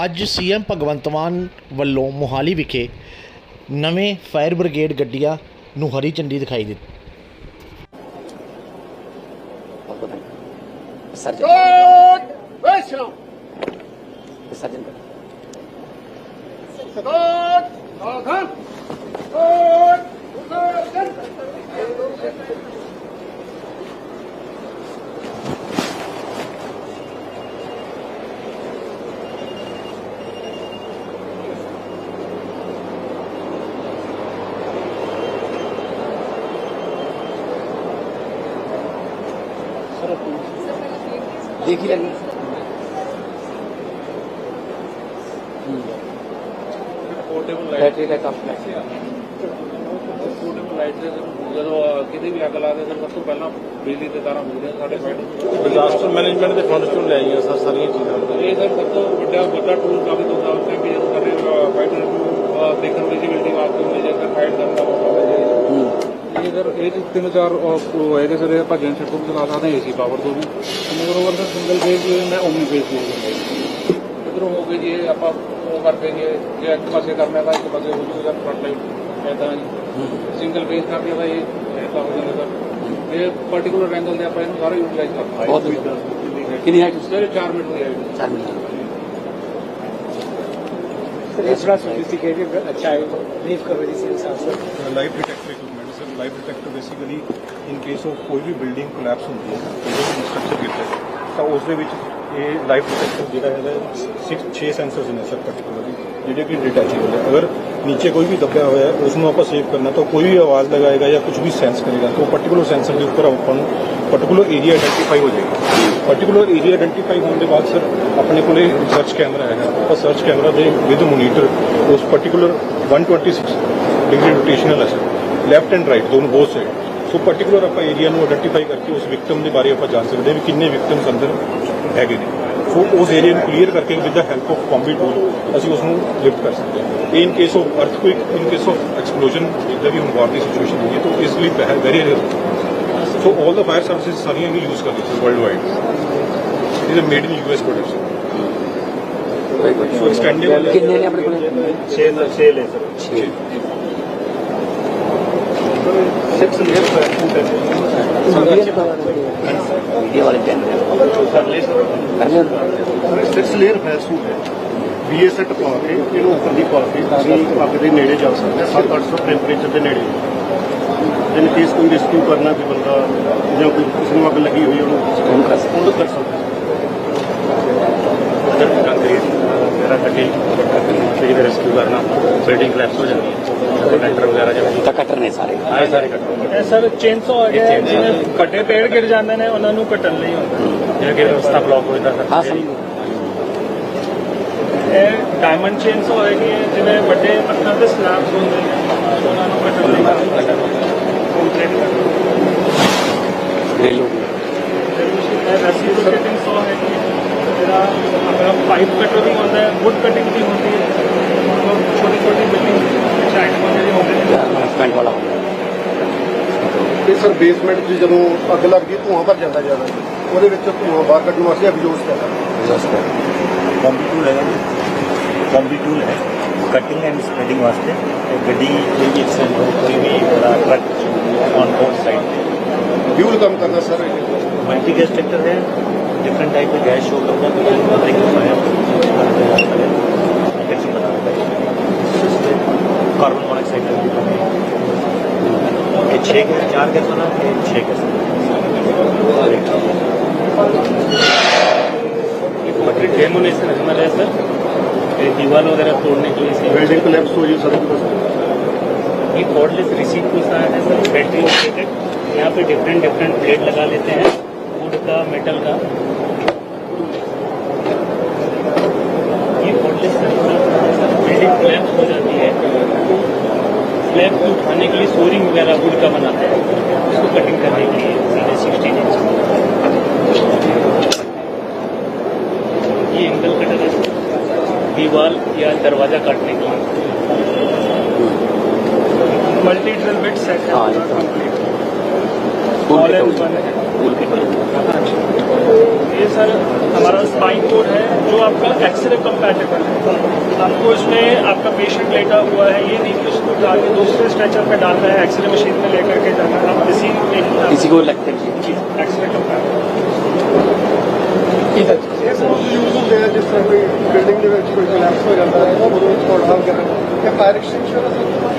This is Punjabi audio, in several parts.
ਅੱਜ ਸੀਐਮ ਭਗਵੰਤ ਮਾਨ ਵੱਲੋਂ ਮੋਹਾਲੀ ਵਿਖੇ ਨਵੇਂ ਫਾਇਰ ਬ੍ਰਿਗੇਡ ਗੱਡੀਆਂ ਨੂੰ ਹਰੀ ਝੰਡੀ ਦਿਖਾਈ ਦਿੱਤੀ ਵਿਸਰਜਨ ਵੈਸ਼ਨੋ ਵਿਸਰਜਨ ਕਰੋ ਸਤਿਗੁਰ ਆਗਮ ਦੇਖ ਹੀ। ਲੈਣੀ ਪੋਰਟੇਬਲ ਦੇ ਵੀ ਅੱਗ ਲੱਗਦੇ ਸਰ ਸਭ ਤੋਂ ਪਹਿਲਾਂ ਬਿਜਲੀ ਦੇ ਤਾਰਾਂ ਹੁੰਦੀਆਂ ਸਾਡੇ ਪਿੰਡ ਡਿਜ਼ਾਸਟਰ ਮੈਨੇਜਮੈਂਟ ਦੇ ਫੰਡ ਚੋਂ ਲੈ ਆਈਆਂ ਸਰ ਸਾਰੀਆਂ ਚੀਜ਼ਾਂ। ਇਹ ਸਰ ਸਭ ਤੋਂ ਵੱਡਾ ਵੱਡਾ ਟੂਲ ਸਾਬਿਤ ਸਰ ਇਹ 'ਚ ਤਿੰਨ ਚਾਰ ਹੋਏਗੇ ਸਰ ਇਹ ਆਪਾਂ ਜਨਰੇਟਰ ਤੋਂ ਚਲਾ ਸਕਦੇ ਏਸੀ ਪਾਵਰ ਤੋਂ ਵੀ ਮਗਰ ਓਵਰ ਸਰ ਸਿੰਗਲ ਫੇਜ਼ ਵੀ ਮੈਂ ਓਮਨੀ ਫੇਜ਼ ਵੀ ਇਧਰੋਂ ਹੋ ਗਏ ਜੀ ਇਹ ਆਪਾਂ ਉਹ ਕਰਦੇ ਜੀ ਜੇ ਇੱਕ ਪਾਸੇ ਕਰਨਾ ਤਾਂ ਇੱਕ ਪਾਸੇ ਹੋ ਜੂਗਾ ਫਰੰਟ ਲਾਈਟ ਐਦਾਂ ਜੀ ਸਿੰਗਲ ਫੇਜ਼ ਕਰਦੇ ਤਾਂ ਇਹ ਐਦਾਂ ਹੋ ਜਾਂਦਾ ਸਰ ਇਹ ਪਾਰਟਿਕੂਲਰ ਐਂਗਲ ਦੇ ਆਪਾਂ ਇਹਨੂੰ ਸਾਰਾ ਯੂਟਿਲਾਈਜ਼ ਕਰਨਾ बहुत बढ़िया कितनी हाइट उसकी ਸਰ 4 ਮੀਟਰ ਦੀ ਹੈ चार मीटर थोड़ा सोफिस्टिकेटेड अच्छा है ब्रीफ करो जिससे हिसाब से life detector equipment sir life detector basically in case of ਕੋਈ ਵੀ ਬਿਲਡਿੰਗ ਕੋਲੈਪਸ ਹੁੰਦੀ ਹੈ ਕੋਈ ਵੀ ਸਟਰਕਚਰ ਗਿਰਦਾ ਹੈ ਤਾਂ ਉਸ ਦੇ ਵਿੱਚ ਇਹ ਲਾਈਫ ਡਿਟੈਕਟਰ ਜਿਹੜਾ ਹੈਗਾ 6 6 ਸੈਂਸਰਸ ਨੇ ਸਰ ਪਾਰਟਿਕੂਲਰਲੀ ਜਿਹੜੇ ਕਿ ਡਿਟੈਚੇਬਲ ਹੈ ਅਗਰ ਨੀਚੇ ਕੋਈ ਵੀ ਦੱਬਿਆ ਹੋਇਆ ਹੈ ਉਸ ਨੂੰ ਆਪਾਂ ਸੇਵ ਕਰਨਾ ਤਾਂ ਕੋਈ ਵੀ ਆਵਾਜ਼ ਲਗਾਏਗਾ ਜਾਂ ਕੁਝ ਵੀ ਸੈਂਸ ਕਰੇਗਾ ਤਾਂ ਉਹ ਪਾਰਟਿਕੂਲਰ ਸੈਂਸਰ ਦੇ ਉੱਪਰ ਆਪਾਂ ਨੂੰ ਪਾਰਟਿਕੂਲਰ ਏਰੀਆ ਆਇਡੈਂਟੀਫਾਈ ਹੋ ਜਾਏਗਾ ਪਾਰਟਿਕੂਲਰ ਏਰੀਆ ਆਇਡੈਂਟੀਫਾਈ ਹੋਣ ਦੇ ਬਾਅਦ ਸਰ ਆਪਣੇ ਕੋਲੇ ਸਰਚ ਕੈਮਰਾ ਹੈਗਾ ਆਪਾਂ ਸਰਚ ਕੈਮਰਾ ਦੇ ਵਿਦ ਮੋਨੀਟਰ ਉਸ ਪਾਰਟਿਕੂਲਰ 126 ਡਿਗਰੀ ਰੋਟੇਸ਼ਨਲ ਹੈ ਸਰ ਲੈਫਟ ਐਂਡ ਰਾਈਟ ਦੋਨੋਂ ਬਹੁਤ ਸਾਈਡ ਸੋ ਪਾਰਟਿਕੂਲਰ ਆਪਾਂ ਏਰੀਆ ਨੂੰ ਆਇਡੈਂਟੀਫਾਈ ਕਰਕੇ ਉਸ ਵਿਕਟਮ ਦੇ ਬਾਰੇ ਆਪਾਂ ਜਾਣ ਸਕਦੇ ਹਾਂ ਵੀ ਕਿੰਨੇ ਵਿਕਟਮਸ ਅੰਦਰ ਹੈਗੇ ਨੇ ਸੋ ਉਸ ਏਰੀਆ ਨੂੰ ਕਲੀਅਰ ਕਰਕੇ with the help of combi tool ਅਸੀਂ ਉਸ ਨੂੰ ਲਿਫਟ ਕਰ ਸਕਦੇ ਹਾਂ in case of earthquake in case of explosion ਜਿੱਦਾਂ ਵੀ ਹੁਣ ਵਾਰ ਦੀ ਸਿਚੁਏਸ਼ਨ ਹੋਈ ਹੈ ਤਾਂ ਇਸ ਲਈ ਪਹਿਲ very rare so all the fire services ਸਾਰੀਆਂ ਵੀ ਯੂਜ਼ ਕਰਦੇ ਸੀ ਵਰਲਡ ਵਾਈਡ ਇਹ made in US products so ਕਿੰਨੇ ਨੇ ਆਪਣੇ ਕੋਲ 6 6 ਲੈ ਸਰ सिक्स लेयर वीडियो वाले चैनल करने ਸਿਕਸ ਲੇਅਰ ਫਾਇਰ ਸੂਟ ਹੈ ਬੀਏ ਸੈਟ ਪਾ ਕੇ ਇਹਨੂੰ ਉੱਪਰ ਦੀ ਪਾ ਕੇ ਤੁਸੀਂ ਅੱਗ ਦੇ ਨੇੜੇ ਜਾ ਸਕਦੇ ਹੋ 7-800 ਟੈਂਪਰੇਚਰ ਦੇ ਨੇੜੇ ਜਿਨ ਕੇਸ ਕੋਈ ਰੈਸਕਿਊ ਕਰਨਾ ਕੋਈ ਬੰਦਾ ਜਾਂ ਕੋਈ ਕਿਸੇ ਨੂੰ ਅੱਗ ਲੱਗੀ ਹੋਈ ਉਹਨੂੰ ਉਹਨੂੰ ਕਰ ਸਕਦੇ। ਉਹਨੂੰ ਕਰ ਸਕਦਾ ਕੰਕਰੀਟ ਤਰ੍ਹਾਂ ਕੱਟੀ ਕਿਸੇ ਦੇ ਰੈਸਕਿਊ ਕਰਨਾ ਬਿਲਡਿੰਗ ਕਲੈਪਸ ਹੋ ਜਾਂਦੀ ਕਨੈਕਟਰ ਵਗੈਰਾ ਜਿਹੜੇ ਤਾਂ ਕੱਟਰ ਨੇ ਸਾਰੇ। ਹਾਂ ਸਾਰੇ ਕੱਟਰ ਇਹ ਸਰ ਚੇਨਸੋ ਆ ਗਿਆ ਜਿਵੇਂ ਵੱਡੇ ਪੇੜ ਗਿਰ ਜਾਂਦੇ ਨੇ ਉਹਨਾਂ ਨੂੰ ਕੱਟਣ ਲਈ ਹੁੰਦਾ। ਜਿਵੇਂ ਕਿ ਰਸਤਾ ਬਲੌਕ ਹੋ ਜਾਂਦਾ ਹਾਂ ਸਹੀ ਇਹ ਡਾਇਮੰਡ ਚੇਨਸੋ ਹੋਏਗੀ ਜਿਵੇਂ ਵੱਡੇ ਪੱਥਰ ਦੇ ਸਲੈਬਸ ਹੁੰਦੇ ਨੇ ਉਹਨਾਂ ਨੂੰ ਕੱਟਣ ਲਈ ਕੰਪਲੀਟ ਕਰੋ ਰੇਲੋ ਐਸੀ ਰੋਟੇਟਿੰਗ ਸੋ ਹੈ। ਜਿਹੜਾ ਆਪਣਾ ਪਾਈਪ ਕਟਰ ਵੀ ਹੁੰਦਾ ਵੁੱਡ ਕਟਿੰਗ ਵੀ ਹੁੰਦੀ ਹੈ। ਛੋਟੀ ਛੋਟੀ ਬਿਲਡਿੰਗ ਵਾਲਾ ਤੇ ਸਰ ਬੇਸਮੈਂਟ 'ਚ ਜਦੋਂ ਅੱਗ ਲੱਗਦੀ ਧੂਆਂ ਭਰ ਜਾਂਦਾ ਜ਼ਿਆਦਾ। ਉਹਦੇ ਵਿੱਚ ਧੂਆਂ ਬਾਹਰ ਕੱਢਣ ਵਾਸਤੇ ਐਗਜ਼ੌਸਟ ਕਰਦਾ ਐਗਜ਼ੌਸਟ ਕਰਦਾ ਕੰਬੀ ਟੂਲ ਹੈ ਕੰਬੀ ਟੂਲ ਹੈ। ਕਟਿੰਗ ਐਂਡ ਸਪਰੈਡਿੰਗ ਵਾਸਤੇ। ਗੱਡੀ ਕੋਈ ਵੀ ਐਕਸੀਡੈਂਟ ਕੋਈ ਵੀ ਬੜਾ truck on both side fuel ਕੰਮ ਕਰਦਾ ਸਰ ਮਲਟੀ ਗੈਸ ਟਰੈਕਟਰ ਹੈ। डिफरेंट टाइप का गैस शो करता है तो ब्रेकिंग फायर कार्बन मोनोक्साइड ये छः गैस चार गैस बना ये छः गैस डेमोनेशन हमारे सर। दीवार वगैरह तोड़ने के लिए बिल्डिंग कोलैप्स हो सर। ये कॉर्डलेस को है सर। बैटरी यहाँ पे डिफरेंट डिफरेंट प्लेट लगा लेते हैं। का मेटल का। ये कॉर्डलेस बिल्डिंग क्लैम्प हो जाती है। स्लैब को उठाने के लिए सोरिंग वगैरह वुड का बनाते हैं। उसको कटिंग करने के लिए सीधे सिक्सटीन इंच ये एंगल कटर है। दीवार या दरवाज़ा काटने के लिए। मल्टी ड्रिल बिट सेट है। स्कूल ये सर हमारा स्पाइन कोड है जो आपका एक्सरे कंपैटिबल है। आपको इसमें आपका पेशेंट लेटा हुआ है ये नहीं कि उसको डाल के दूसरे स्ट्रेचर पे डालना है एक्सरे मशीन में लेकर के जाना है। आप किसी में किसी को लगते हैं जी एक्सरे कंपैटिबल जिस तरह कोई बिल्डिंग हो जाता है वो लोग शॉर्ट डाउन फायर एक्सटेंशन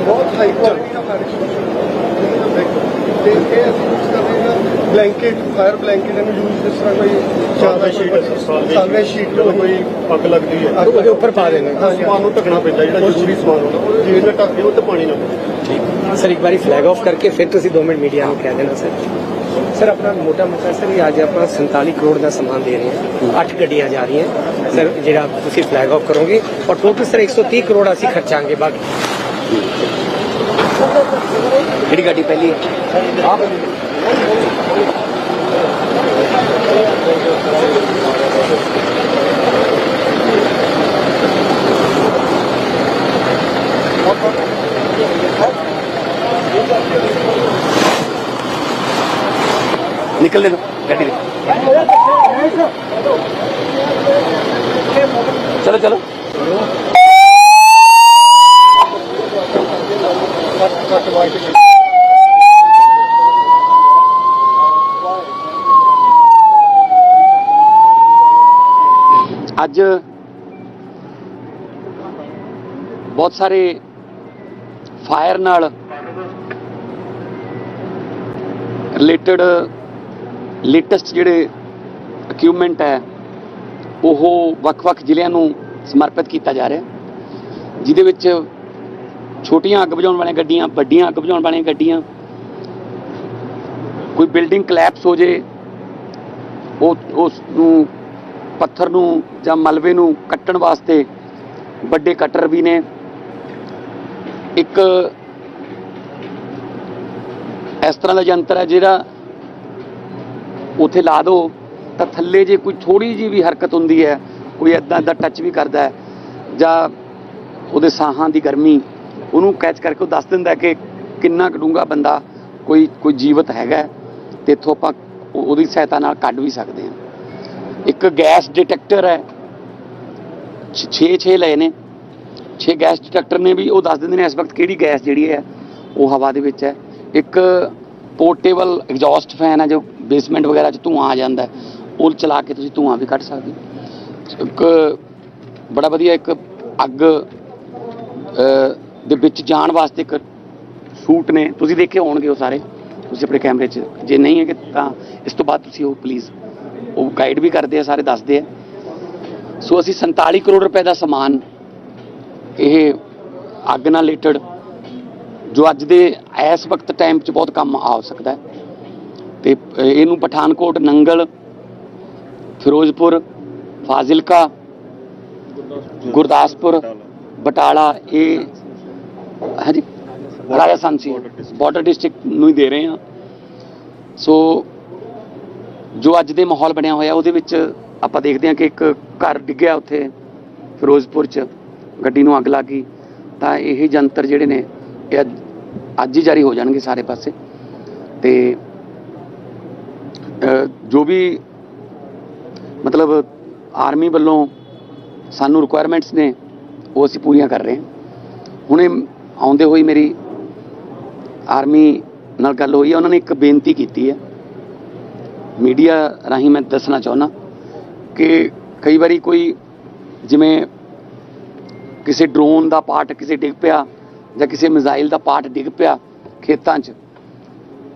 बहुत हाई क्वालिटी का फायर एक्सटेंशन ਕੁਆਲਿਟੀ ਦਾ ਫਾਇਰ ਐਕਸਟੈਂਸ਼ਨ ਤੇ ਇਹ ਅਸੀਂ ਯੂਜ਼ ਕਰਦੇ ਹਾਂ। ਬਲੈਂਕਟ ਫਾਇਰ ਬਲੈਂਕਟ ਇਹਨੂੰ ਯੂਜ਼ ਜਿਸ ਤਰ੍ਹਾਂ ਕੋਈ ਜ਼ਿਆਦਾ ਸ਼ੀਟ ਸਾਲਵੇ ਸ਼ੀਟ ਜਦੋਂ ਕੋਈ ਅੱਗ ਲੱਗਦੀ ਹੈ। ਉਹਦੇ ਉੱਪਰ ਪਾ ਦੇਣਾ। ਸਮਾਨ ਨੂੰ ਢੱਕਣਾ ਪੈਂਦਾ ਜਿਹੜਾ ਜ਼ਰੂਰੀ ਸਮਾਨ ਹੁੰਦਾ। ਜੇ ਨਾ ਢੱਕ ਦਿਓ ਤੇ ਪਾਣੀ ਨਾ ਪਵੇ। ਸਰ ਇੱਕ ਵਾਰੀ ਫਲੈਗ ਆਫ ਕਰਕੇ ਫਿਰ ਤੁਸੀਂ 2 ਮਿੰਟ ਮੀਡੀਆ ਨੂੰ ਕਹਿ ਦੇਣਾ ਸਰ। ਸਰ ਆਪਣਾ ਮੋਟਾ ਮੋਟਾ ਸਰ ਇਹ ਅੱਜ ਆਪਾਂ 47 ਕਰੋੜ ਦਾ ਸਮਾਨ ਦੇ ਰਹੇ ਹਾਂ। 8 ਗੱਡੀਆਂ ਜਾ ਰਹੀਆਂ। ਸਰ ਜਿਹੜਾ ਤੁਸੀਂ ਫਲੈਗ ਆਫ ਕਰੋਗੇ। ਔਰ ਟੋਟਲ ਸਰ 130 ਕਰੋੜ ਅਸੀਂ ਖਰਚਾਂਗੇ ਬਾਕੀ। ਕਿਹੜੀ ਗੱਡੀ ਪਹਿਲੀ? ਹੈ ਨਿਕਲ ਦੇ ਦੋ। ਗੱਡੀ ਦੇ ਚਲੋ ਚਲੋ ਅੱਜ ਬਹੁਤ ਸਾਰੇ ਫਾਇਰ ਨਾਲ ਰਿਲੇਟਡ ਲੇਟੈਸਟ ਜਿਹੜੇ ਇਕਵਿਪਮੈਂਟ ਹੈ, ਉਹ ਵੱਖ-ਵੱਖ ਜ਼ਿਲ੍ਹਿਆਂ ਨੂੰ ਸਮਰਪਿਤ ਕੀਤਾ ਜਾ ਰਿਹਾ ਜਿਹਦੇ ਵਿੱਚ ਛੋਟੀਆਂ ਅੱਗ ਬੁਝਾਉਣ ਵਾਲੀਆਂ ਗੱਡੀਆਂ, ਵੱਡੀਆਂ ਅੱਗ ਬੁਝਾਉਣ ਵਾਲੀਆਂ ਗੱਡੀਆਂ। ਕੋਈ ਬਿਲਡਿੰਗ ਕਲੈਪਸ ਹੋ ਜੇ, ਉਹ, ਉਸ ਨੂੰ, ਪੱਥਰ ਨੂੰ ਜਾਂ ਮਲਬੇ ਨੂੰ ਕੱਟਣ ਵਾਸਤੇ ਵੱਡੇ ਕਟਰ ਵੀ ਨੇ। ਇੱਕ ਇਸ ਤਰ੍ਹਾਂ ਦਾ ਯੰਤਰ ਹੈ ਜਿਹੜਾ ਉੱਥੇ ਲਾ ਦੋ, ਤਾਂ ਥੱਲੇ ਜੇ ਕੋਈ ਥੋੜੀ ਜੀ ਵੀ ਹਰਕਤ ਹੁੰਦੀ ਹੈ, ਕੋਈ ਇਦਾਂ ਦਾ ਟੱਚ ਵੀ ਕਰਦਾ ਹੈ, ਜਾਂ ਉਹਦੇ ਸਾਹਾਂ ਦੀ ਗਰਮੀ ਉਹਨੂੰ ਕੈਚ ਕਰਕੇ ਉਹ ਦੱਸ ਦਿੰਦਾ ਕਿ ਕਿੰਨਾ ਕਡੂੰਗਾ ਬੰਦਾ, ਕੋਈ ਕੋਈ ਜੀਵਤ ਹੈਗਾ ਹੈ, ਤੇ ਇੱਥੋਂ ਆਪਾਂ ਉਹਦੀ ਸਹਾਇਤਾ ਨਾਲ ਕੱਢ ਵੀ ਸਕਦੇ ਹਾਂ। ਇੱਕ ਗੈਸ ਡਿਟੈਕਟਰ ਹੈ 6-6 ਲਏ ਨੇ। 6 ਗੈਸ ਡਿਟੈਕਟਰ ਨੇ ਵੀ ਉਹ ਦੱਸ ਦਿੰਦੇ ਨੇ ਇਸ ਵਕਤ ਕਿਹੜੀ ਗੈਸ ਜਿਹੜੀ ਹੈ, ਉਹ ਹਵਾ ਦੇ ਵਿੱਚ ਹੈ। ਇੱਕ ਪੋਰਟੇਬਲ ਐਗਜ਼ੌਸਟ ਫੈਨ ਹੈ, ਜੋ ਬੇਸਮੈਂਟ ਵਗੈਰਾ 'ਚ ਧੂਆਂ ਆ ਜਾਂਦਾ ਉਹ ਚਲਾ ਕੇ ਤੁਸੀਂ ਧੂਆਂ ਵੀ ਕੱਢ ਸਕਦੇ ਹੋ। ਇੱਕ ਬੜਾ ਵਧੀਆ ਇੱਕ ਅੱਗ ਦੇ ਵਿੱਚ ਜਾਣ ਵਾਸਤੇ ਇੱਕ ਸੂਟ ਨੇ। ਤੁਸੀਂ ਦੇਖੇ ਹੋਣਗੇ ਉਹ ਸਾਰੇ। ਤੁਸੀਂ ਆਪਣੇ ਕੈਮਰੇ 'ਚ। ਜੇ ਨਹੀਂ ਹੈਗੇ ਤਾਂ ਇਸ ਤੋਂ ਬਾਅਦ ਤੁਸੀਂ ਉਹ ਪਲੀਜ਼ ਉਹ ਗਾਈਡ ਵੀ ਕਰਦੇ ਆ, ਸਾਰੇ ਦੱਸਦੇ ਆ। ਸੋ ਅਸੀਂ 47 ਕਰੋੜ ਰੁਪਏ ਦਾ ਸਮਾਨ, ਇਹ ਅੱਗ ਨਾਲ ਰਿਲੇਟਡ ਜੋ ਅੱਜ ਦੇ ਇਸ ਵਕਤ ਟਾਈਮ 'ਚ ਬਹੁਤ ਕੰਮ ਆ ਸਕਦਾ ਹੈ। ਤੇ ਇਹਨੂੰ ਪਠਾਨਕੋਟ, ਨੰਗਲ, ਫਿਰੋਜ਼ਪੁਰ, ਫਾਜ਼ਿਲਕਾ, ਗੁਰਦਾਸਪੁਰ, ਬਟਾਲਾ, ਇਹ ਹਾਂਜੀ ਰਾਜਸਥਾਨ ਸੀ। ਬਾਰਡਰ ਡਿਸਟ੍ਰਿਕਟ ਨੂੰ ਹੀ ਦੇ ਰਹੇ ਹਾਂ। ਸੋ ਜੋ ਅੱਜ ਦੇ ਮਾਹੌਲ ਬਣਿਆ ਹੋਇਆ ਉਹਦੇ ਵਿੱਚ ਆਪਾਂ ਦੇਖਦੇ ਹਾਂ ਕਿ ਇੱਕ ਘਰ ਡਿੱਗਿਆ ਉੱਥੇ ਫਿਰੋਜ਼ਪੁਰ ਚ। ਗੱਡੀ ਨੂੰ ਅੱਗ ਲੱਗ ਗਈ। ਤਾਂ ਇਹ ਜੰਤਰ ਜਿਹੜੇ ਨੇ ਇਹ ਅੱਜ- ਹੀ ਜਾਰੀ ਹੋ ਜਾਣਗੇ ਸਾਰੇ ਪਾਸੇ। ਤੇ ਜੋ ਵੀ ਮਤਲਬ ਆਰਮੀ ਵੱਲੋਂ ਸਾਨੂੰ ਰਿਕੁਆਇਰਮੈਂਟਸ ਨੇ ਉਹ ਅਸੀਂ ਪੂਰੀਆਂ ਕਰ ਰਹੇ ਹਾਂ। ਹੁਣੇ ਆਉਂਦੇ ਹੋਈ ਮੇਰੀ ਆਰਮੀ ਨਾਲ ਗੱਲ ਹੋਈ ਹੈ, ਉਹਨਾਂ ਨੇ ਇੱਕ ਬੇਨਤੀ ਕੀਤੀ ਹੈ। ਮੀਡੀਆ ਰਾਹੀਂ ਮੈਂ ਦੱਸਣਾ ਚਾਹੁੰਦਾ ਕਿ ਕਈ ਵਾਰੀ ਕੋਈ ਜਿਵੇਂ ਕਿਸੇ ਡਰੋਨ ਦਾ ਪਾਰਟ ਕਿਸੇ ਡਿੱਗ ਪਿਆ ਜਾਂ ਕਿਸੇ ਮਿਜ਼ਾਈਲ ਦਾ ਪਾਰਟ ਡਿੱਗ ਪਿਆ ਖੇਤਾਂ 'ਚ।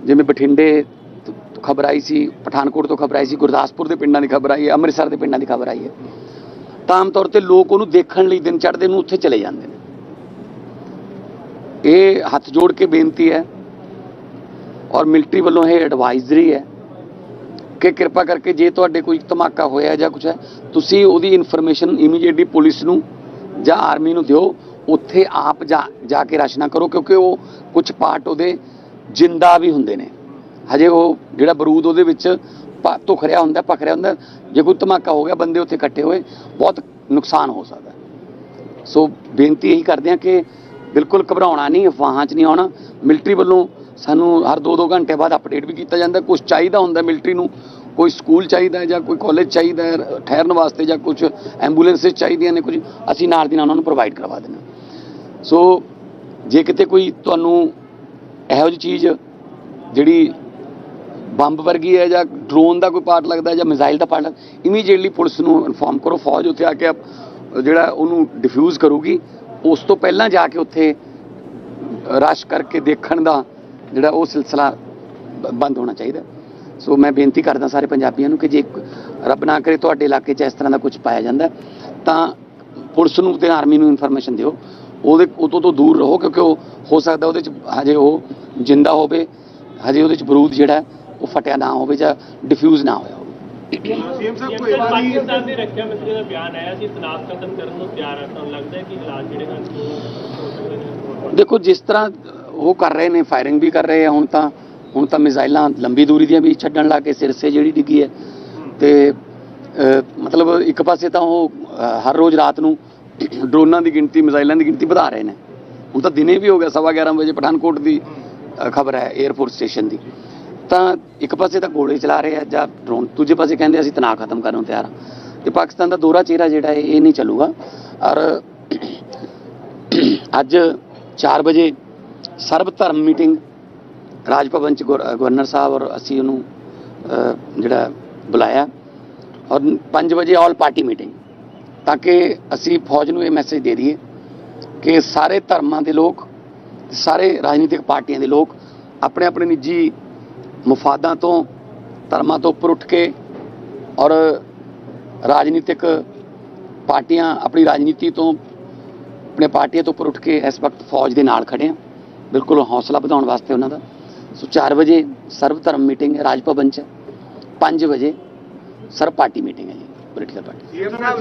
ਜਿਵੇਂ ਬਠਿੰਡੇ ਤੋਂ ਖਬਰ ਆਈ ਸੀ, ਪਠਾਨਕੋਟ ਤੋਂ ਖਬਰ ਆਈ ਸੀ, ਗੁਰਦਾਸਪੁਰ ਦੇ ਪਿੰਡਾਂ ਦੀ ਖਬਰ ਆਈ ਹੈ, ਅੰਮ੍ਰਿਤਸਰ ਦੇ ਪਿੰਡਾਂ ਦੀ ਖਬਰ ਆਈ ਹੈ। ਤਾਂ ਆਮ ਤੌਰ ਤੇ ਲੋਕ ਉਹਨੂੰ ਦੇਖਣ ਲਈ ਦਿਨ ਚੜ੍ਹਦੇ ਨੂੰ ਉੱਥੇ ਚਲੇ ਜਾਂਦੇ ਨੇ। ਇਹ ਹੱਥ ਜੋੜ ਕੇ ਬੇਨਤੀ ਹੈ ਔਰ ਮਿਲਟਰੀ ਵੱਲੋਂ ਇਹ ਐਡਵਾਈਜ਼ਰੀ ਹੈ ਕਿ ਕਿਰਪਾ ਕਰਕੇ ਜੇ ਤੁਹਾਡੇ ਕੋਈ ਧਮਾਕਾ ਹੋਇਆ ਜਾਂ ਕੁਝ ਹੈ, ਤੁਸੀਂ ਉਹਦੀ ਇਨਫੋਰਮੇਸ਼ਨ ਇਮੀਡੀਏਟਲੀ ਪੁਲਿਸ ਨੂੰ ਜਾਂ ਆਰਮੀ ਨੂੰ ਦਿਓ, ਉੱਥੇ ਆਪ ਜਾ ਕੇ ਰਸ਼ ਕਰੋ, ਕਿਉਂਕਿ ਉਹ ਕੁਝ ਪਾਰਟ ਉਹਦੇ ਜਿੰਦਾ ਵੀ ਹੁੰਦੇ ਨੇ। ਹਜੇ ਉਹ ਜਿਹੜਾ ਬਰੂਦ ਉਹਦੇ ਵਿੱਚ ਧੁਖ ਰਿਹਾ ਹੁੰਦਾ ਪਖਰਿਆ ਹੁੰਦਾ, ਜੇ ਕੋਈ ਧਮਾਕਾ ਹੋ ਗਿਆ, ਬੰਦੇ ਉੱਥੇ ਇਕੱਠੇ ਹੋਏ, ਬਹੁਤ ਨੁਕਸਾਨ ਹੋ ਸਕਦਾ। ਸੋ ਬੇਨਤੀ ਇਹੀ ਕਰਦੇ ਹਾਂ ਕਿ ਬਿਲਕੁਲ ਘਬਰਾਉਣਾ ਨਹੀਂ, ਅਫਵਾਹਾਂ 'ਚ ਨਹੀਂ ਆਉਣਾ। ਮਿਲਟਰੀ ਵੱਲੋਂ ਸਾਨੂੰ ਹਰ 2-2 ਘੰਟੇ ਬਾਅਦ ਅਪਡੇਟ ਵੀ ਕੀਤਾ ਜਾਂਦਾ। ਕੁਝ ਚਾਹੀਦਾ ਹੁੰਦਾ ਮਿਲਟਰੀ ਨੂੰ, ਕੋਈ ਸਕੂਲ ਚਾਹੀਦਾ ਹੈ ਜਾਂ ਕੋਈ ਕਾਲਜ ਚਾਹੀਦਾ ਹੈ ਠਹਿਰਨ ਵਾਸਤੇ ਜਾਂ ਕੁਝ ਐਂਬੂਲੈਂਸਸ ਚਾਹੀਦੀਆਂ ਨੇ ਕੁਝ, ਅਸੀਂ ਨਾਲ ਦੀ ਨਾਲ ਉਹਨਾਂ ਨੂੰ ਪ੍ਰੋਵਾਈਡ ਕਰਵਾ ਦਿੰਦੇ ਹਾਂ। ਸੋ ਜੇ ਕਿਤੇ ਕੋਈ ਤੁਹਾਨੂੰ ਇਹੋ ਜਿਹੀ ਚੀਜ਼ ਜਿਹੜੀ ਬੰਬ ਵਰਗੀ ਹੈ ਜਾਂ ਡਰੋਨ ਦਾ ਕੋਈ ਪਾਰਟ ਲੱਗਦਾ ਜਾਂ ਮਿਜ਼ਾਈਲ ਦਾ ਪਾਰਟ ਇਮੀਡੀਏਟਲੀ ਪੁਲਿਸ ਨੂੰ ਇਨਫੋਰਮ ਕਰੋ। ਫੌਜ ਉੱਥੇ ਆ ਕੇ ਜਿਹੜਾ ਉਹਨੂੰ ਡਿਫਿਊਜ਼ ਕਰੂਗੀ। ਉਸ ਤੋਂ ਪਹਿਲਾਂ ਜਾ ਕੇ ਉੱਥੇ ਰਸ਼ ਕਰਕੇ ਦੇਖਣ ਦਾ ਜਿਹੜਾ ਉਹ ਸਿਲਸਿਲਾ ਬ- ਬੰਦ ਹੋਣਾ ਚਾਹੀਦਾ। ਸੋ ਮੈਂ ਬੇਨਤੀ ਕਰਦਾ ਸਾਰੇ ਪੰਜਾਬੀਆਂ ਨੂੰ ਕਿ ਜੇ ਰੱਬ ਨਾ ਕਰੇ, ਤੁਹਾਡੇ ਇਲਾਕੇ 'ਚ ਇਸ ਤਰ੍ਹਾਂ ਦਾ ਕੁਝ ਪਾਇਆ ਜਾਂਦਾ, ਤਾਂ ਪੁਲਿਸ ਨੂੰ ਤੇ ਆਰਮੀ ਨੂੰ ਇਨਫੋਰਮੇਸ਼ਨ ਦਿਓ। ਉਹਦੇ ਉਤੋਂ ਤੋਂ ਦੂਰ ਰਹੋ, ਕਿਉਂਕਿ ਉਹ ਹੋ ਸਕਦਾ ਉਹਦੇ 'ਚ ਹਜੇ ਉਹ ਜਿੰਦਾ ਹੋਵੇ, ਹਜੇ ਉਹਦੇ 'ਚ ਬਰੂਦ ਜਿਹੜਾ, ਉਹ ਫਟਿਆ ਨਾ ਹੋਵੇ ਜਾਂ ਡਿਫਿਊਜ਼ ਨਾ ਹੋਇਆ ਹੋਵੇ। ਸੀਐਮ ਸਾਹਿਬ ਸਰ ਪਾਕਿਸਤਾਨ ਦੇ ਰੱਖਿਆ ਮੰਤਰੀ ਦਾ ਬਿਆਨ ਆਇਆ ਸੀ ਤਣਾਅ ਖਤਮ ਕਰਨ ਨੂੰ ਤਿਆਰ ਹੈ ਤੁਹਾਨੂੰ ਲੱਗਦਾ ਹੈ ਕਿ ਹਾਲਾਤ ਜਿਹੜੇ ਹਨ ਉਹ ਹੋ ਸਕਦੇ ਨੇ? ਦੇਖੋ ਜਿਸ ਤਰ੍ਹਾਂ ਉਹ ਕਰ ਰਹੇ ਨੇ ਫਾਇਰਿੰਗ ਵੀ ਕਰ ਰਹੇ ਆ ਹੁਣ ਤਾਂ ਹੁਣ ਤਾਂ ਮਿਜ਼ਾਈਲਾਂ ਲੰਬੀ ਦੂਰੀ ਦੀਆਂ ਵੀ ਛੱਡਣ ਲੱਗ ਕੇ ਸਿਰਸੇ ਜਿਹੜੀ ਡਿੱਗੀ ਹੈ। ਤੇ ਮਤਲਬ ਇੱਕ ਪਾਸੇ ਤਾਂ ਉਹ ਹਰ ਰੋਜ਼ ਰਾਤ ਨੂੰ ਡਰੋਨਾਂ ਦੀ ਗਿਣਤੀ ਮਿਜ਼ਾਈਲਾਂ ਦੀ ਗਿਣਤੀ ਵਧਾ ਰਹੇ ਨੇ। ਹੁਣ ਤਾਂ ਦਿਨੇ ਵੀ ਹੋ ਗਿਆ ਸਵਾ 11 ਵਜੇ ਪਠਾਨਕੋਟ ਦੀ ਖਬਰ ਹੈ 에ਅਰਪੋਰਟ ਸਟੇਸ਼ਨ ਦੀ। ਤਾਂ ਇੱਕ ਪਾਸੇ ਤਾਂ ਗੋਲੇ ਚਲਾ ਰਹੇ ਆ ਜਾਂ ਡਰੋਨ ਦੂਜੇ ਪਾਸੇ ਕਹਿੰਦੇ ਅਸੀਂ ਤਣਾਅ ਖਤਮ ਕਰਨ ਨੂੰ ਤਿਆਰ ਹਾਂ ਤੇ ਪਾਕਿਸਤਾਨ ਦਾ ਦੋਹਰਾ ਚਿਹਰਾ ਜਿਹੜਾ ਹੈ, ਇਹ ਨਹੀਂ ਚੱਲੂਗਾ। ਔਰ ਅੱਜ 4 ਵਜੇ ਸਰਬ ਧਰਮ ਮੀਟਿੰਗ ਰਾਜ ਭਵਨ ਚ ਗਵਰ- ਗਵਰਨਰ ਸਾਹਿਬ ਔਰ ਅਸੀਂ ਉਹਨੂੰ ਜਿਹੜਾ ਬੁਲਾਇਆ। ਔਰ 5 ਵਜੇ ਆਲ ਪਾਰਟੀ ਮੀਟਿੰਗ, ਤਾਂ ਕਿ ਅਸੀਂ ਫੌਜ ਨੂੰ ਇਹ ਮੈਸੇਜ ਦੇ ਦਈਏ ਕਿ ਸਾਰੇ ਧਰਮਾਂ ਦੇ ਲੋਕ, ਸਾਰੇ ਰਾਜਨੀਤਿਕ ਪਾਰਟੀਆਂ ਦੇ ਲੋਕ ਆਪਣੇ ਆਪਣੇ ਨਿੱਜੀ ਮਫਾਦਾਂ ਤੋਂ, ਧਰਮਾਂ ਤੋਂ ਉੱਪਰ ਉੱਠ ਕੇ ਔਰ ਰਾਜਨੀਤਿਕ ਪਾਰਟੀਆਂ ਆਪਣੀ ਰਾਜਨੀਤੀ ਤੋਂ, ਆਪਣੇ ਪਾਰਟੀਆਂ ਤੋਂ ਉੱਪਰ ਉੱਠ ਕੇ ਇਸ ਵਕਤ ਫੌਜ ਦੇ ਨਾਲ ਖੜੇ ਆ ਬਿਲਕੁਲ ਹੌਸਲਾ ਵਧਾਉਣ ਵਾਸਤੇ ਉਹਨਾਂ ਦਾ। ਸੋ 4 ਵਜੇ ਸਰਵ ਧਰਮ ਮੀਟਿੰਗ ਹੈ ਰਾਜ ਭਵਨ ਚ। 5 ਵਜੇ ਸਰਬ ਪਾਰਟੀ ਮੀਟਿੰਗ ਹੈ ਜੀ। ਪੋਲੀਟੀਕਲ ਪਾਰਟੀ ਸੀਐਮ ਸਾਹਿਬ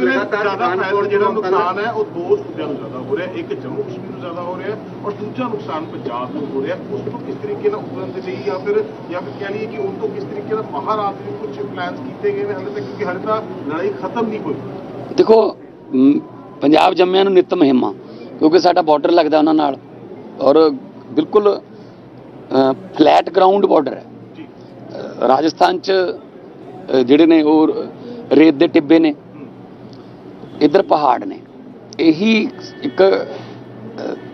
ਫਾਇਦਾ ਜਿਹੜਾ ਨੁਕਸਾਨ ਹੈ ਉਹ ਦੋ ਸੂਬਿਆਂ ਨੂੰ ਜ਼ਿਆਦਾ ਹੋ ਰਿਹਾ। ਇੱਕ ਜੰਮੂ ਕਸ਼ਮੀਰ ਨੂੰ ਜ਼ਿਆਦਾ ਹੋ ਰਿਹਾ ਔਰ ਦੂਜਾ ਨੁਕਸਾਨ ਪੰਜਾਬ ਨੂੰ ਹੋ ਰਿਹਾ। ਉਸ ਤੋਂ ਕਿਸ ਤਰੀਕੇ ਨਾਲ ਉਤਰਨ ਦੇ ਲਈ ਜਾਂ ਫਿਰ ਜਾਂ ਫਿਰ ਕਹਿ ਲਈਏ ਕਿ ਉਸ ਤੋਂ ਕਿਸ ਤਰੀਕੇ ਨਾਲ ਬਾਹਰ ਆਉਣ ਦੇ ਕੁਝ ਪਲਾਨਸ ਕੀਤੇ ਗਏ ਨੇ ਹਾਲੇ ਤੱਕ ਕਿਉਂਕਿ ਹਾਲੇ ਤਾਂ ਲੜਾਈ ਖਤਮ ਨਹੀਂ ਹੋਈ। ਦੇਖੋ ਪੰਜਾਬ ਜੰਮਿਆਂ ਨੂੰ ਨਿਤ ਮੁਹਿੰਮਾਂ ਕਿਉਂਕਿ ਸਾਡਾ ਬਾਰਡਰ ਲੱਗਦਾ ਉਹਨਾਂ ਨਾਲ ਔਰ ਬਿਲਕੁਲ ਫਲੈਟ ਗਰਾਊਂਡ ਬਾਰਡਰ ਹੈ। ਰਾਜਸਥਾਨ ਚ ਜਿਹੜੇ ਨੇ ਉਹ ਰੇਤ ਦੇ ਟਿੱਬੇ ਨੇ। ਇੱਧਰ ਪਹਾੜ ਨੇ। ਇਹੀ ਇੱਕ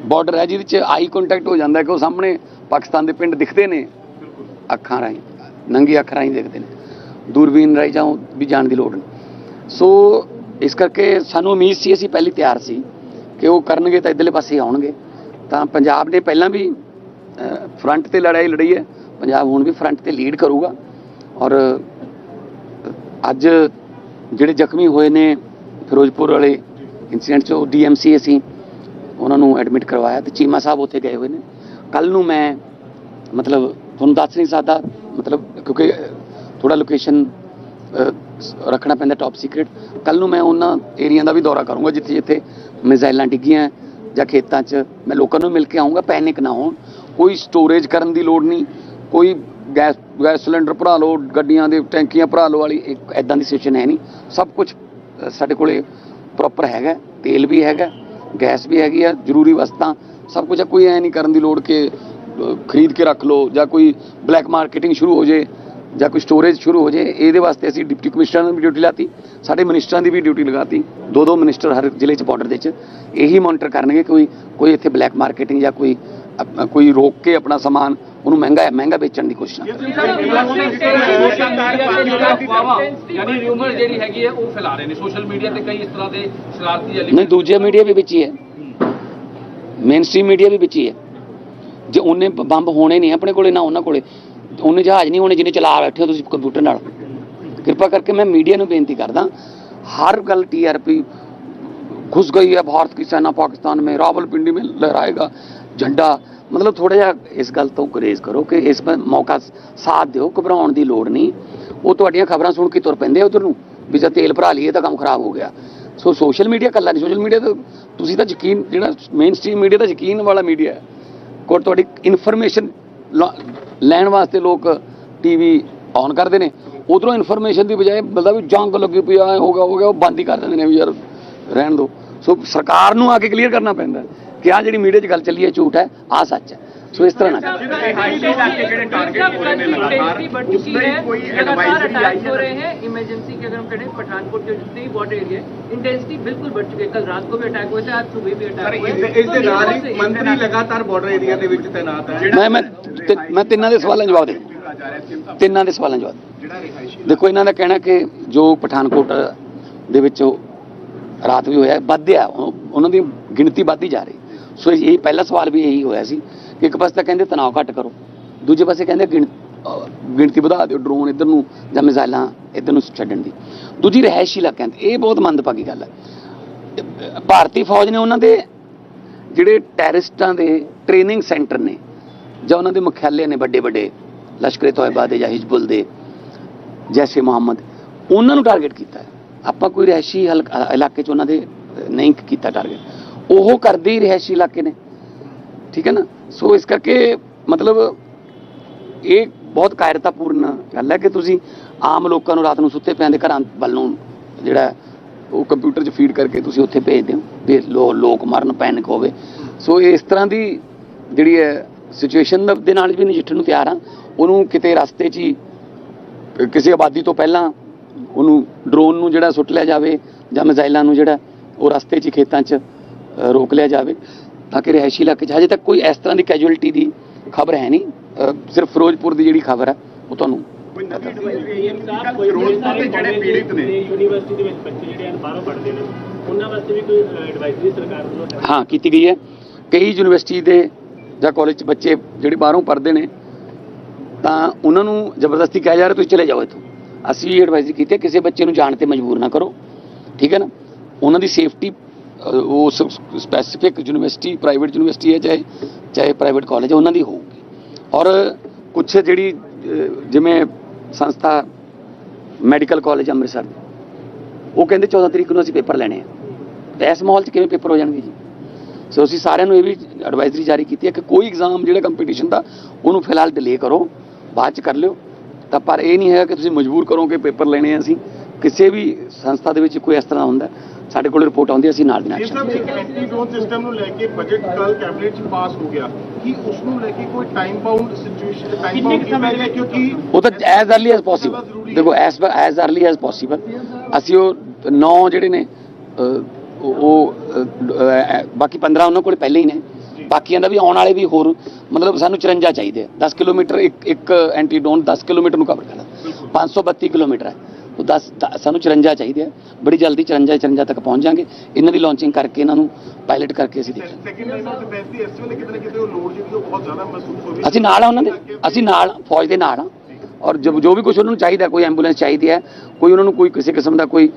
ਬਾਰਡਰ ਹੈ ਜਿਹਦੇ ਚ ਆਈ ਕੰਟੈਕਟ ਹੋ ਜਾਂਦਾ ਕਿ ਉਹ ਸਾਹਮਣੇ ਪਾਕਿਸਤਾਨ ਦੇ ਪਿੰਡ ਦਿਖਦੇ ਨੇ। ਅੱਖਾਂ ਰਾਹੀਂ, ਨੰਗੀ ਅੱਖ ਰਾਹੀਂ ਦਿਖਦੇ ਨੇ। ਦੂਰਬੀਨ ਰਾਹੀਂ ਜਾਂ ਵੀ ਜਾਣ ਦੀ ਲੋੜ ਨਹੀਂ। ਸੋ ਇਸ ਕਰਕੇ ਸਾਨੂੰ ਉਮੀਦ ਸੀ, ਅਸੀਂ ਪਹਿਲੀ ਤਿਆਰ ਸੀ ਕਿ ਉਹ ਕਰਨਗੇ ਤਾਂ ਇਧਰਲੇ ਪਾਸੇ ਆਉਣਗੇ। ਤਾਂ ਪੰਜਾਬ ਨੇ ਪਹਿਲਾਂ ਵੀ ਫਰੰਟ ਤੇ ਲੜਾਈ ਲੜੀ ਹੈ। ਪੰਜਾਬ ਹੁਣ ਵੀ ਫਰੰਟ ਤੇ ਲੀਡ ਕਰੂਗਾ। ਔਰ ਅੱਜ ਜਿਹੜੇ ਜ਼ਖਮੀ ਹੋਏ ਨੇ ਫਿਰੋਜ਼ਪੁਰ ਵਾਲੇ ਇਨਸੀਡੈਂਟ 'ਚ, ਉਹ ਡੀਐਮਸੀ ਅਸੀਂ ਉਹਨਾਂ ਨੂੰ ਐਡਮਿਟ ਕਰਵਾਇਆ ਤੇ ਚੀਮਾ ਸਾਹਿਬ ਉੱਥੇ ਗਏ ਹੋਏ ਨੇ। ਕੱਲ ਨੂੰ ਮੈਂ, ਮਤਲਬ ਤੁਹਾਨੂੰ ਦੱਸ ਨਹੀਂ ਸਕਦਾ, ਮਤਲਬ ਕਿਉਂਕਿ ਥੋੜਾ ਲੋਕੇਸ਼ਨ ਰੱਖਣਾ ਪੈਂਦਾ ਟੌਪ ਸੀਕ੍ਰੀਟ ਕੱਲ ਨੂੰ ਮੈਂ ਉਹਨਾਂ ਏਰੀਆ ਦਾ ਵੀ ਦੌਰਾ ਕਰੂੰਗਾ, ਜਿੱਥੇ ਜਿੱਥੇ ਮਿਜ਼ਾਈਲਾਂ ਡਿੱਗੀਆਂ ਜਾਂ ਖੇਤਾਂ 'ਚ ਮੈਂ ਲੋਕਾਂ ਨੂੰ ਮਿਲ ਕੇ ਆਉਂਗਾ ਪੈਨਿਕ ਨਾ ਹੋਣ। ਕੋਈ ਸਟੋਰੇਜ ਕਰਨ ਦੀ ਲੋੜ ਨਹੀਂ, ਕੋਈ ਗੈਸ ਗੈਸ ਸਿਲੰਡਰ ਭਰਾ ਲਓ, ਗੱਡੀਆਂ ਦੇ ਟੈਂਕੀਆਂ ਭਰਾ ਲਓ ਵਾਲੀ, ਇੱਕ ਐਦਾਂ ਦੀ ਸਿਚੁਏਸ਼ਨ ਹੈ ਨਹੀਂ। ਸਭ ਕੁਝ ਸਾਡੇ ਕੋਲੇ ਪ੍ਰੋਪਰ ਹੈਗਾ, ਤੇਲ ਵੀ ਹੈਗਾ, ਗੈਸ ਵੀ ਹੈਗੀ ਆ, ਜ਼ਰੂਰੀ ਵਸਤਾਂ, ਸਭ ਕੁਝ ਕੋਈ ਐ ਨਹੀਂ ਕਰਨ ਦੀ ਲੋੜ ਕਿ ਖਰੀਦ ਕੇ ਰੱਖ ਲਓ ਜਾਂ ਕੋਈ ਬਲੈਕ ਮਾਰਕੀਟਿੰਗ ਸ਼ੁਰੂ ਹੋ ਜੇ ਜਾਂ ਕੋਈ ਸਟੋਰੇਜ ਸ਼ੁਰੂ ਹੋ ਜੇ। ਇਹਦੇ ਵਾਸਤੇ ਅਸੀਂ ਡਿਪਟੀ ਕਮਿਸ਼ਨਰ ਨੂੰ ਵੀ ਡਿਊਟੀ ਲਾਤੀ, ਸਾਡੇ ਮਿਨਿਸਟਰਾਂ ਦੀ ਵੀ ਡਿਊਟੀ ਲਗਾਤੀ। ਦੋ ਦੋ ਮਿਨਿਸਟਰ ਹਰ ਜ਼ਿਲ੍ਹੇ 'ਚ ਬਾਰਡਰ ਦੇ 'ਚ ਇਹੀ ਮੋਨੀਟਰ ਕਰਨਗੇ ਕੋਈ ਕੋਈ ਇੱਥੇ ਬਲੈਕ ਮਾਰਕੀਟਿੰਗ ਜਾਂ ਕੋਈ ਕੋਈ ਰੋਕ ਕੇ ਆਪਣਾ ਸਮਾਨ ਉਹਨੂੰ ਮਹਿੰਗਾ ਮਹਿੰਗਾ ਵੇਚਣ ਦੀ ਕੋਸ਼ਿਸ਼ ਨਾ ਕਰੇ ਯਾਨੀ ਰਿਊਮਰ ਜਿਹੜੀ ਹੈਗੀ ਹੈ ਉਹ ਫੈਲਾ ਰਹੇ ਨੇ ਸੋਸ਼ਲ ਮੀਡੀਆ ਤੇ ਕਈ ਇਸ ਤਰ੍ਹਾਂ ਦੇ ਸ਼ਰਾਰਤੀ ਨਹੀਂ ਐਲੀਮੈਂਟ ਦੂਜੇ ਮੀਡੀਆ ਵੀ ਵਿੱਚ ਹੀ ਹੈ ਮੇਨ ਸਟ੍ਰੀਮ ਮੀਡੀਆ ਵੀ ਵਿੱਚ ਹੀ ਹੈ ਜੇ ਉਹਨੇ ਬ- ਬੰਬ ਹੋਣੇ ਨਹੀਂ ਆਪਣੇ ਕੋਲੇ ਨਾ ਉਹਨਾਂ ਕੋਲੇ ਉਹਨੇ ਜਹਾਜ਼ ਨਹੀਂ ਹੋਣੇ ਜਿਹਨੇ ਚਲਾ ਬੈਠੇ ਹੋ ਤੁਸੀਂ ਕੰਪਿਊਟਰ ਨਾਲ ਕਿਰਪਾ ਕਰਕੇ ਮੈਂ ਮੀਡੀਆ ਨੂੰ ਬੇਨਤੀ ਕਰਦਾ ਹਰ ਗੱਲ ਟੀਆਰਪੀ घुस गई है भारत की सेना पाकिस्तान में रावलपिंडी में लहराएगा झंडा ਮਤਲਬ ਥੋੜਾ ਜਿਹਾ ਇਸ ਗੱਲ ਤੋਂ ਗੁਰੇਜ਼ ਕਰੋ ਕਿ ਇਸ ਮੌਕਾ ਸਾਥ ਦਿਓ, ਘਬਰਾਉਣ ਦੀ ਲੋੜ ਨਹੀਂ। ਉਹ ਤੁਹਾਡੀਆਂ ਖਬਰਾਂ ਸੁਣ ਕੇ ਤੁਰ ਪੈਂਦੇ ਉਧਰ ਨੂੰ, ਵੀ ਜੇ ਤੇਲ ਭਰਾ ਲਈਏ ਤਾਂ ਕੰਮ ਖਰਾਬ ਹੋ ਗਿਆ। ਸੋ ਸੋਸ਼ਲ ਮੀਡੀਆ ਕੱਲਾ ਨਹੀਂ, ਸੋਸ਼ਲ ਮੀਡੀਆ ਤਾਂ ਤੁਸੀਂ ਤਾਂ ਯਕੀਨ, ਜਿਹੜਾ ਮੇਨ ਸਟ੍ਰੀਮ ਮੀਡੀਆ ਤਾਂ ਯਕੀਨ ਵਾਲਾ ਮੀਡੀਆ ਹੈ। ਕੋਲ ਤੁਹਾਡੀ ਇਨਫੋਰਮੇਸ਼ਨ ਲੈਣ ਵਾਸਤੇ ਲੋਕ ਟੀਵੀ ਔਨ ਕਰਦੇ ਨੇ। ਉਧਰੋਂ ਇਨਫੋਰਮੇਸ਼ਨ ਦੀ ਬਜਾਏ ਬਲਦਾ ਵੀ ਜੰਗ ਲੱਗੀ ਪਈ ਆ ਹੋ ਗਿਆ ਹੋ ਗਿਆ, ਉਹ ਬੰਦ ਹੀ ਕਰ ਦਿੰਦੇ ਨੇ ਵੀ ਯਾਰ, ਰਹਿਣ ਦਿਓ ਸੋ ਸਰਕਾਰ ਨੂੰ ਆ ਕੇ ਕਲੀਅਰ ਕਰਨਾ ਪੈਂਦਾ। ਕਿ ਆ ਜਿਹੜੀ ਮੀਡੀਆ 'ਚ ਗੱਲ ਚੱਲੀ ਹੈ ਝੂਠ ਹੈ ਆ ਸੱਚ ਹੈ ਸੋ ਇਸ ਤਰ੍ਹਾਂ ਨਾ हो रहे हैं इमरजेंसी के अगर हम करें पठानकोट के जितने भी बॉर्डर एरिया इंटेंसिटी बिल्कुल बढ़ चुकी है कल रात को भी अटैक हुए थे आज सुबह भी अटैक हुए ਇਸ ਦੇ ਨਾਲ ਹੀ ਮੰਤਰੀ ਲਗਾਤਾਰ ਬਾਰਡਰ ਏਰੀਆ ਦੇ ਵਿੱਚ ਤੈਨਾਤ ਹੈ ਮੈਂ ਮੈਂ ਤੇ- ਮੈਂ ਤਿੰਨਾਂ ਦੇ ਸਵਾਲਾਂ ਦੇ ਜਵਾਬ ਦੇ ਤਿੰਨਾਂ ਦੇ ਸਵਾਲਾਂ ਦੇ ਜਵਾਬ ਦੇਖੋ ਇਹਨਾਂ ਦਾ ਕਹਿਣਾ ਕਿ ਜੋ ਪਠਾਨਕੋਟ ਦੇ ਵਿੱਚ ਉਹ ਰਾਤ ਵੀ ਹੋਇਆ ਵੱਧਿਆ ਉਹ- ਉਹਨਾਂ ਦੀ ਗਿਣਤੀ ਵੱਧਦੀ ਜਾ ਰਹੀ ਸੋ ਇਹ ਪਹਿਲਾ ਸਵਾਲ ਵੀ ਇਹੀ ਹੋਇਆ ਸੀ ਕਿ ਇੱਕ ਪਾਸੇ ਤਾਂ ਕਹਿੰਦੇ ਤਣਾਅ ਘੱਟ ਕਰੋ, ਦੂਜੇ ਪਾਸੇ ਕਹਿੰਦੇ ਗਿਣ- ਗਿਣਤੀ ਵਧਾ ਦਿਓ ਡਰੋਨ ਇੱਧਰ ਨੂੰ ਜਾਂ ਮਿਜ਼ਾਈਲਾਂ ਇੱਧਰ ਨੂੰ ਛੱਡਣ ਦੀ। ਦੂਜੀ ਰਿਹਾਇਸ਼ੀ ਇਲਾਕਿਆਂ ਤੇ, ਇਹ ਬਹੁਤ ਮੰਦਭਾਗੀ ਗੱਲ ਹੈ। ਭਾਰਤੀ ਫੌਜ ਨੇ ਉਹਨਾਂ ਦੇ ਜਿਹੜੇ ਟੈਰਰਿਸਟਾਂ ਦੇ ਟ੍ਰੇਨਿੰਗ ਸੈਂਟਰ ਨੇ ਜਾਂ ਉਹਨਾਂ ਦੇ ਮੁਖਿਆਲੇ ਨੇ ਵੱਡੇ ਵੱਡੇ ਲਸ਼ਕਰੇ ਤੋਇਬਾ ਦੇ ਜਾਂ ਹਿਜਬੁਲ ਦੇ, ਜੈਸੇ ਮੁਹੰਮਦ, ਉਹਨਾਂ ਨੂੰ ਟਾਰਗੇਟ ਕੀਤਾ ਆਪਾਂ ਕੋਈ ਰਿਹਾਇਸ਼ੀ ਹਲਕ- ਇਲਾਕੇ 'ਚ ਉਹਨਾਂ ਦੇ ਨਹੀਂ ਕੀਤਾ ਟਾਰਗੇਟ ਉਹ ਕਰਦੇ ਹੀ ਰਿਹਾਇਸ਼ੀ ਇਲਾਕੇ ਨੇ। ਠੀਕ ਹੈ ਨਾ? ਸੋ ਇਸ ਕਰਕੇ ਮਤਲਬ ਇਹ ਬਹੁਤ ਕਾਇਰਤਾਪੂਰਨ ਗੱਲ ਹੈ ਕਿ ਤੁਸੀਂ ਆਮ ਲੋਕਾਂ ਨੂੰ ਰਾਤ ਨੂੰ ਸੁੱਤੇ ਪਿਆਂ ਦੇ ਘਰਾਂ ਵੱਲ ਨੂੰ ਜਿਹੜਾ ਉਹ ਕੰਪਿਊਟਰ 'ਚ ਫੀਡ ਕਰਕੇ ਤੁਸੀਂ ਉੱਥੇ ਭੇਜਦੇ ਹੋ ਵੀ ਲੋ- ਲੋਕ ਮਰਨ ਪੈਨਿਕ ਹੋਵੇ। ਸੋ ਇਸ ਤਰ੍ਹਾਂ ਦੀ ਜਿਹੜੀ ਹੈ ਸਿਚੁਏਸ਼ਨ ਦੇ ਨਾਲ ਵੀ ਨਜਿੱਠਣ ਨੂੰ ਤਿਆਰ ਆ। ਉਹਨੂੰ ਕਿਤੇ ਰਸਤੇ 'ਚ ਹੀ, ਕਿਸੇ ਆਬਾਦੀ ਤੋਂ ਪਹਿਲਾਂ ਉਹਨੂੰ ਡਰੋਨ ਨੂੰ ਜਿਹੜਾ ਸੁੱਟ ਲਿਆ ਜਾਵੇ ਜਾਂ ਮਿਜ਼ਾਈਲਾਂ ਨੂੰ ਜਿਹੜਾ ਉਹ ਰਸਤੇ 'ਚ ਹੀ ਖੇਤਾਂ 'ਚ ਰੋਕ ਲਿਆ ਜਾਵੇ ਤਾਂ ਕਿ ਰਿਹਾਇਸ਼ੀ ਇਲਾਕੇ 'ਚ ਹਜੇ ਤੱਕ ਕੋਈ ਇਸ ਤਰ੍ਹਾਂ ਦੀ ਕੈਜੁਅਲਟੀ ਦੀ ਖਬਰ ਹੈ ਨਹੀਂ। ਸਿਰਫ ਫਿਰੋਜ਼ਪੁਰ ਦੀ ਜਿਹੜੀ ਖਬਰ ਹੈ, ਉਹ ਤੁਹਾਨੂੰ ਫਿਰੋਜ਼ਪੁਰ ਦੇ ਜਿਹੜੇ ਪੀੜਿਤ ਨੇ ਯੂਨੀਵਰਸਿਟੀ ਦੇ ਵਿੱਚ ਬੱਚੇ ਜਿਹੜੇ ਹਨ ਬਾਹਰੋਂ ਪੜ੍ਹਦੇ ਨੇ ਉਹਨਾਂ ਵਾਸਤੇ ਵੀ ਕੋਈ ਐਡਵਾਈਜ਼ਰੀ ਸਰਕਾਰ ਵੱਲੋਂ ਹਾਂ, ਕੀਤੀ ਗਈ ਹੈ। ਕਈ ਯੂਨੀਵਰਸਿਟੀ ਦੇ ਜਾਂ ਕਾਲਜ 'ਚ ਬੱਚੇ ਜਿਹੜੇ ਬਾਹਰੋਂ ਪੜ੍ਹਦੇ ਨੇ, ਤਾਂ ਉਹਨਾਂ ਨੂੰ ਜ਼ਬਰਦਸਤੀ ਕਿਹਾ ਜਾ ਰਿਹਾ, ਤੁਸੀਂ ਚਲੇ ਜਾਓ ਇੱਥੋਂ। ਅਸੀਂ ਇਹ ਐਡਵਾਈਜ਼ ਕੀਤੀ ਹੈ, ਕਿਸੇ ਬੱਚੇ ਨੂੰ ਜਾਣ ਤੇ ਮਜਬੂਰ ਨਾ ਕਰੋ। ਠੀਕ ਹੈ ਨਾ? ਉਹਨਾਂ ਦੀ ਸੇਫਟੀ ਉਹ ਸਪੈਸੀਫਿਕ ਯੂਨੀਵਰਸਿਟੀ ਪ੍ਰਾਈਵੇਟ ਯੂਨੀਵਰਸਿਟੀ ਹੈ, ਚਾਹੇ ਚਾਹੇ ਪ੍ਰਾਈਵੇਟ ਕਾਲਜ ਹੈ, ਉਹਨਾਂ ਦੀ ਹੋਊਗੀ। ਔਰ ਕੁਝ ਜਿਹੜੀ ਜਿਵੇਂ ਸੰਸਥਾ ਮੈਡੀਕਲ ਕਾਲਜ ਅੰਮ੍ਰਿਤਸਰ ਉਹ ਕਹਿੰਦੇ 14 ਤਰੀਕ ਨੂੰ ਅਸੀਂ ਪੇਪਰ ਲੈਣੇ ਆ। ਤੇ ਇਸ ਮਾਹੌਲ 'ਚ ਕਿਵੇਂ ਪੇਪਰ ਹੋ ਜਾਣਗੇ ਜੀ? ਸੋ ਅਸੀਂ ਸਾਰਿਆਂ ਨੂੰ ਇਹ ਵੀ ਐਡਵਾਈਜ਼ਰੀ ਜਾਰੀ ਕੀਤੀ ਹੈ ਕਿ ਕੋਈ ਐਗਜ਼ਾਮ ਜਿਹੜਾ ਕੰਪੀਟੀਸ਼ਨ ਦਾ, ਉਹਨੂੰ ਫਿਲਹਾਲ ਡਿਲੇ ਕਰੋ, ਬਾਅਦ 'ਚ ਕਰ ਲਿਓ। ਤਾਂ ਪਰ ਇਹ ਨਹੀਂ ਹੈਗਾ ਕਿ ਤੁਸੀਂ ਮਜਬੂਰ ਕਰੋ ਕਿ ਪੇਪਰ ਲੈਣੇ ਆ ਅਸੀਂ। ਕਿਸੇ ਵੀ ਸੰਸਥਾ ਦੇ ਵਿੱਚ ਕੋਈ ਇਸ ਤਰ੍ਹਾਂ ਹੁੰਦਾ। ਸਾਡੇ ਕੋਲ ਰਿਪੋਰਟ ਆਉਂਦੀ ਅਸੀਂ ਨਾਲ ਦੀ ਨਾਲ ਸਰ ਐਂਟੀ ਗ੍ਰੋਥ ਸਿਸਟਮ ਨੂੰ ਲੈ ਕੇ ਬਜਟ ਕੱਲ ਕੈਬਨਿਟ ਚ ਪਾਸ ਹੋ ਗਿਆ। ਕਿ ਉਸ ਨੂੰ ਲੈ ਕੇ ਕੋਈ time bound situation time bound ਕਿਵੇਂ ਹੈ ਕਿਉਂਕਿ ਉਹ ਤਾਂ ਐਜ਼ अर्ਲੀ ਐਜ਼ ਪੋਸੀਬਲ ਦੇਖੋ as as early as possible ਅਸੀਂ ਉਹ ਨੌ ਜਿਹੜੇ ਨੇ ਉਹ ਬਾਕੀ 15 ਉਹਨਾਂ ਕੋਲ ਪਹਿਲੇ ਹੀ ਨੇ। ਬਾਕੀ ਦਾ ਵੀ ਆਉਣ ਵਾਲੇ ਵੀ ਹੋਰ ਮਤਲਬ ਸਾਨੂੰ 54 ਚਾਹੀਦੇ 10 ਕਿਲੋਮੀਟਰ ਇੱਕ ਇੱਕ ਐਂਟੀਡੋਨ 10 ਕਿਲੋਮੀਟਰ ਨੂੰ ਕਵਰ ਕਰਦਾ। 532 ਕਿਲੋਮੀਟਰ ਹੈ। ਉਹ 10 ਦ- ਸਾਨੂੰ 54 ਚਾਹੀਦੇ ਆ। ਬੜੀ ਜਲਦੀ 54 54 ਤੱਕ ਪਹੁੰਚ ਜਾਾਂਗੇ। ਇਹਨਾਂ ਦੀ ਲਾਂਚਿੰਗ ਕਰਕੇ ਇਹਨਾਂ ਨੂੰ ਪਾਇਲਟ ਕਰਕੇ ਅਸੀਂ ਦੇਖਾਂਗੇ। ਹੋ? ਅਸੀਂ ਨਾਲ ਆ ਉਹਨਾਂ ਦੇ। ਅਸੀਂ ਨਾਲ ਫੌਜ ਦੇ ਨਾਲ ਆ। ਔਰ ਜੋ ਜੋ ਵੀ ਕੁਝ ਉਹਨਾਂ ਨੂੰ ਚਾਹੀਦਾ ਕੋਈ ਐਂਬੂਲੈਂਸ ਚਾਹੀਦੀ ਹੈ ਕੋਈ ਉਹਨਾਂ ਨੂੰ ਕੋਈ ਕਿਸੇ ਕਿਸਮ ਦਾ ਕੋਈ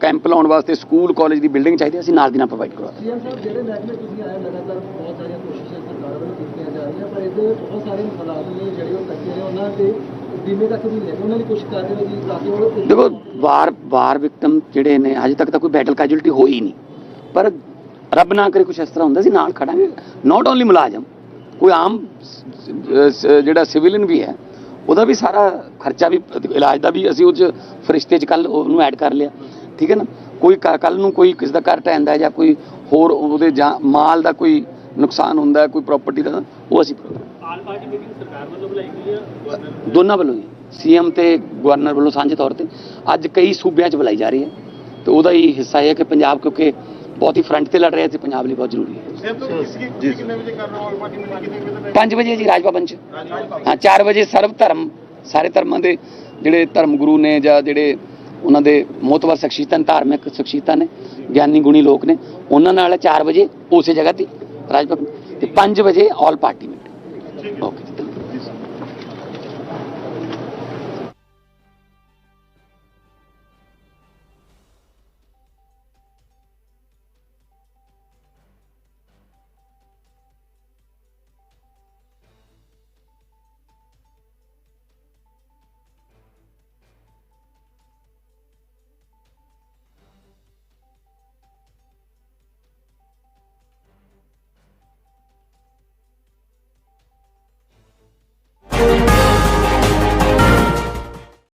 ਕੈਂਪ ਲਾਉਣ ਵਾਸਤੇ ਸਕੂਲ ਕਾਲਜ ਦੀ ਬਿਲਡਿੰਗ ਚਾਹੀਦੀ ਹੈ ਅਸੀਂ ਨਾਲ ਦੀ ਨਾਲ ਪ੍ਰੋਵਾਈਡ ਕਰਵਾ ਸੀਐਮ ਸਾਹਿਬ ਜਿਹੜੇ ਮਹਿਕਮੇ ਤੁਸੀਂ ਆਏ ਲਗਾਤਾਰ ਬਹੁਤ ਸਾਰੀਆਂ ਕੋਸ਼ਿਸ਼ਾਂ ਸਰਕਾਰ ਵੱਲੋਂ ਕੀਤੀਆਂ ਜਾ ਰਹੀਆਂ ਪਰ ਇਹਦੇ ਬਹੁਤ ਸਾਰੇ ਹਾਲਾਤ ਨੇ ਜਿਹੜੇ ਉਹ ਕੱਚੇ ਨੇ ਉਹਨਾਂ ਦੇ ਬੀਮੇ ਤੱਕ ਵੀ ਲੈ ਉਹਨਾਂ ਦੀ ਕੋਸ਼ਿਸ਼ ਕਰ ਰਹੇ ਹੋ ਜੀ ਤਾਂ ਕਿ ਉਹ ਦੇਖੋ, ਵਾਰ ਵਾਰ ਵਿਕਟਮ ਜਿਹੜੇ ਨੇ, ਅਜੇ ਤੱਕ ਤਾਂ ਕੋਈ ਬੈਟਲ ਕੈਜੁਅਲਟੀ ਹੋਈ ਨਹੀਂ। ਪਰ ਰੱਬ ਨਾ ਕਰੇ ਕੁਝ ਇਸ ਤਰ੍ਹਾਂ ਹੁੰਦਾ ਸੀ ਨਾਲ ਖੜਾਂਗੇ। ਨਾਟ ਓਨਲੀ ਮੁਲਾਜ਼ਮ, ਕੋਈ ਆਮ ਜਿਹੜਾ ਸਿਵਿਲੀਅਨ ਵੀ ਹੈ, ਉਹਦਾ ਵੀ ਸਾਰਾ ਖਰਚਾ ਵੀ, ਇਲਾਜ ਦਾ ਵੀ ਅਸੀਂ ਉਹ 'ਚ ਫਰਿਸ਼ਤੇ 'ਚ ਕੱਲ ਉਹਨੂੰ ਐਡ ਕਰ ਲਿਆ। ਠੀਕ ਹੈ ਨਾ? ਕੋਈ ਕੱਲ ਨੂੰ ਕੋਈ ਕਿਸੇ ਦਾ ਘਰ ਢਹਿੰਦਾ ਜਾਂ ਕੋਈ ਹੋਰ ਉਹਦੇ ਜਾਂ ਮਾਲ ਦਾ ਕੋਈ ਨੁਕਸਾਨ ਹੁੰਦਾ ਕੋਈ ਪ੍ਰਾਪਰਟੀ ਦਾ, ਉਹ ਅਸੀਂ ਆਲ ਪਾਰਟੀ ਮੀਟਿੰਗ ਸਰਕਾਰ ਵੱਲੋਂ ਬੁਲਾਈ ਗਈ ਹੈ ਗਵਰਨਰ ਦੋਨਾਂ ਵੱਲੋਂ ਹੀ ਸੀਐਮ ਤੇ ਗਵਰਨਰ ਵੱਲੋਂ ਸਾਂਝੇ ਤੌਰ ਤੇ। ਅੱਜ ਕਈ ਸੂਬਿਆਂ 'ਚ ਬੁਲਾਈ ਜਾ ਰਹੀ ਹੈ। ਤੇ ਉਹਦਾ ਹੀ ਹਿੱਸਾ ਇਹ ਹੈ ਕਿ ਪੰਜਾਬ ਕਿਉਂਕਿ ਬਹੁਤ ਹੀ ਫਰੰਟ ਤੇ ਲੜ ਰਿਹਾ ਤੇ ਪੰਜਾਬ ਲਈ ਬਹੁਤ ਜ਼ਰੂਰੀ ਹੈ। ਸੇਮ ਤੋਂ ਕਿਸ ਕਿੰਨੇ ਵਜੇ ਕਰ ਰਹੇ ਹੋ ਪਾਰਟੀ ਮੀਟਿੰਗ ਕਿੰਨੇ ਵਜੇ ਤੱਕ 5 ਵਜੇ ਜੀ ਰਾਜ ਭਵਨ 'ਚ। ਹਾਂ 4 ਵਜੇ ਸਰਵ ਧਰਮ ਸਾਰੇ ਧਰਮਾਂ ਦੇ ਜਿਹੜੇ ਧਰਮ ਗੁਰੂ ਨੇ ਜਾਂ ਜਿਹੜੇ ਉਹਨਾਂ ਦੇ ਮੋਤਵਰ ਸ਼ਖਸੀਅਤਾਂ ਨੇ, ਧਾਰਮਿਕ ਸ਼ਖਸੀਅਤਾਂ ਨੇ ਗਿਆਨੀ ਗੁਣੀ ਲੋਕ ਨੇ ਉਹਨਾਂ ਨਾਲ 4 ਵਜੇ ਉਸੇ ਜਗ੍ਹਾ ਤੇ ਰਾਜ ਭਵਨ ਤੇ 5 ਵਜੇ ਆਲ ਪਾਰਟੀ Okay.